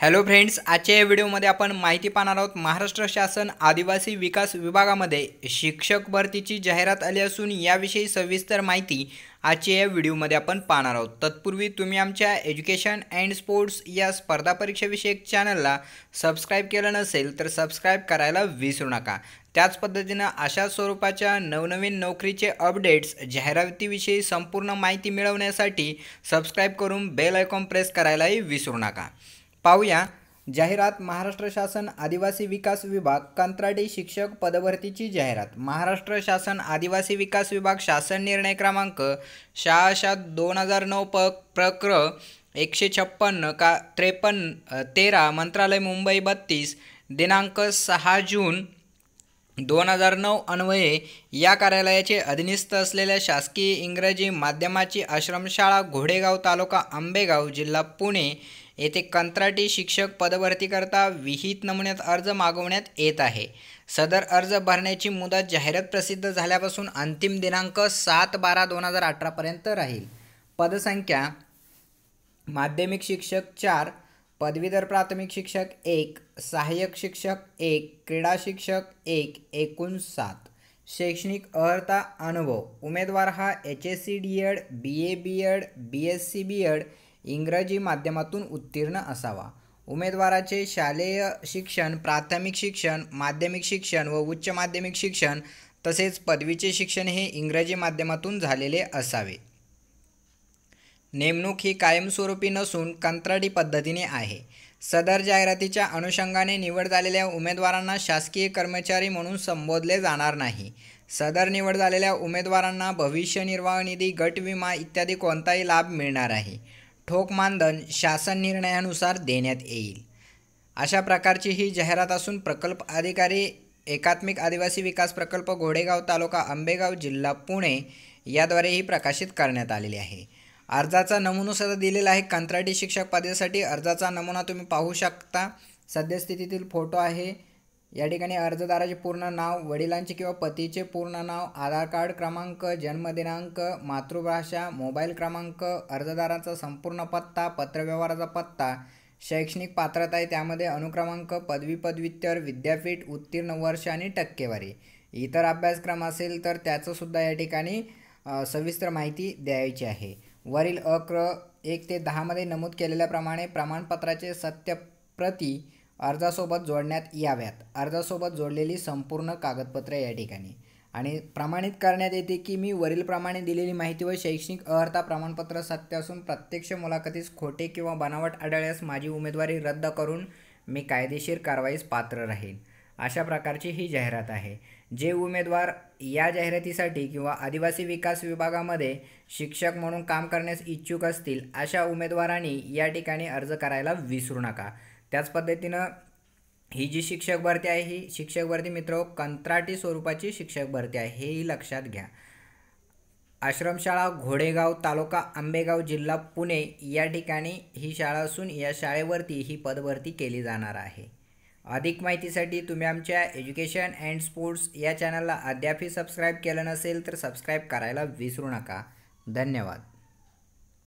Hello friends आजच्या या व्हिडिओमध्ये आपण माहिती पाहणार आहोत महाराष्ट्र शासन आदिवासी विकास विभागामध्ये शिक्षक भरतीची जाहिरात आली असून याविषयी सविस्तर माहिती आजच्या या व्हिडिओमध्ये आपण पाहणार आहोत. तत्पूर्वी तुम्ही आमच्या एज्युकेशन अँड स्पोर्ट्स या स्पर्धा परीक्षाविषयक चॅनलला सबस्क्राईब केलं नसेल तर सबस्क्राईब करायला विसरू नका. त्याच पद्धतीनं अशा स्वरूपाच्या नवनवीन नोकरीचे अपडेट्स जाहिरातीविषयी संपूर्ण माहिती मिळवण्यासाठी सबस्क्राईब करून बेल आयकॉन प्रेस करायलाही विसरू नका. पाहूया. जाहिरात महाराष्ट्र शासन आदिवासी विकास विभाग कंत्राटी शिक्षक पदभरतीची जाहिरात. महाराष्ट्र शासन आदिवासी विकास विभाग शासन निर्णय क्रमांक शहाशा दोन हजार नऊ प प्रक्र एकशे छप्पन्न का त्रेपन्न तेरा मंत्रालय मुंबई बत्तीस दिनांक सहा जून दोन हजार नऊ अन्वये या कार्यालयाचे अधीनस्थ असलेल्या शासकीय इंग्रजी माध्यमाची आश्रमशाळा घोडेगाव तालुका आंबेगाव जिल्हा पुणे येथे कंत्राटी शिक्षक पदभरतीकरता विहित नमुन्यात अर्ज मागवण्यात येत आहे. सदर अर्ज भरण्याची मुदत जाहिरात प्रसिद्ध झाल्यापासून अंतिम दिनांक सात बारा दोन हजार अठरापर्यंत राहील. पदसंख्या माध्यमिक शिक्षक चार पदवीधर प्राथमिक शिक्षक एक सहाय्यक शिक्षक एक क्रीडा शिक्षक एक एकूण सात. शैक्षणिक अर्हता अनुभव. उमेदवार हा H S C D Ed B A B Ed B S C B Ed इंग्रजी माध्यमातून उत्तीर्ण असावा. उमेदवाराचे शालेय शिक्षण प्राथमिक शिक्षण माध्यमिक शिक्षण व उच्च माध्यमिक शिक्षण तसेच पदवीचे शिक्षण हे इंग्रजी माध्यमातून झालेले असावे. नेमणूक ही कायमस्वरूपी नसून कंत्राटी पद्धतीने आहे. सदर जाहिरातीच्या अनुषंगाने निवड झालेल्या उमेदवारांना शासकीय कर्मचारी म्हणून संबोधले जाणार नाही. सदर निवड झालेल्या उमेदवारांना भविष्य निर्वाह निधी गट विमा इत्यादी कोणताही लाभ मिळणार आहे ठोक मानधन शासन निर्णयानुसार देण्यात येईल. अशा प्रकारची ही जाहिरात असून प्रकल्प अधिकारी एकात्मिक आदिवासी विकास प्रकल्प घोडेगाव तालुका आंबेगाव जिल्हा पुणे याद्वारे ही प्रकाशित करण्यात आलेली आहे. अर्जाचा नमुना सुद्धा दिलेला आहे. कंत्राटी शिक्षक पदेसाठी अर्जाचा नमुना तुम्ही पाहू शकता. सद्यस्थितीतील फोटो आहे. या ठिकाणी अर्जदाराचे पूर्ण नाव वडिलांचे किंवा पतीचे पूर्ण नाव आधार कार्ड क्रमांक जन्मदिनांक मातृभाषा मोबाईल क्रमांक अर्जदाराचा संपूर्ण पत्ता पत्रव्यवहाराचा पत्ता शैक्षणिक पात्रता आहे त्यामध्ये अनुक्रमांक पदवी पदव्युत्तर विद्यापीठ उत्तीर्ण वर्ष आणि टक्केवारी. इतर अभ्यासक्रम असेल तर त्याचंसुद्धा या ठिकाणी सविस्तर माहिती द्यायची आहे. वरील अक्र एक ते दहामध्ये नमूद केलेल्याप्रमाणे प्रमाणपत्राचे सत्यप्रती अर्जासोबत जोडण्यात याव्यात. अर्जासोबत जोडलेली संपूर्ण कागदपत्रे या ठिकाणी. आणि प्रमाणित करण्यात येते की मी वरीलप्रमाणे दिलेली माहिती व शैक्षणिक अर्हता प्रमाणपत्र सत्य असून प्रत्यक्ष मुलाखतीस खोटे किंवा बनावट आढळल्यास माझी उमेदवारी रद्द करून मी कायदेशीर कारवाईस पात्र राहीन. अशा प्रकारची ही जाहिरात आहे. जे उमेदवार या जाहिरातीसाठी किंवा आदिवासी विकास विभागामध्ये शिक्षक म्हणून काम करण्यास इच्छुक असतील अशा उमेदवारांनी या ठिकाणी अर्ज करायला विसरू नका. त्याच पद्धतीनं ही जी शिक्षक भरती आहे ही शिक्षक भरती मित्र कंत्राटी स्वरूपाची शिक्षक भरती आहे हेही लक्षात घ्या. आश्रमशाळा घोडेगाव तालुका आंबेगाव जिल्हा पुणे या ठिकाणी ही शाळा असून या शाळेवरती ही पदभरती केली जाणार आहे. अधिक माहितीसाठी तुम्ही आमच्या एज्युकेशन अँड स्पोर्ट्स या चॅनलला अद्यापही सबस्क्राईब केलं नसेल तर सबस्क्राईब करायला विसरू नका. धन्यवाद.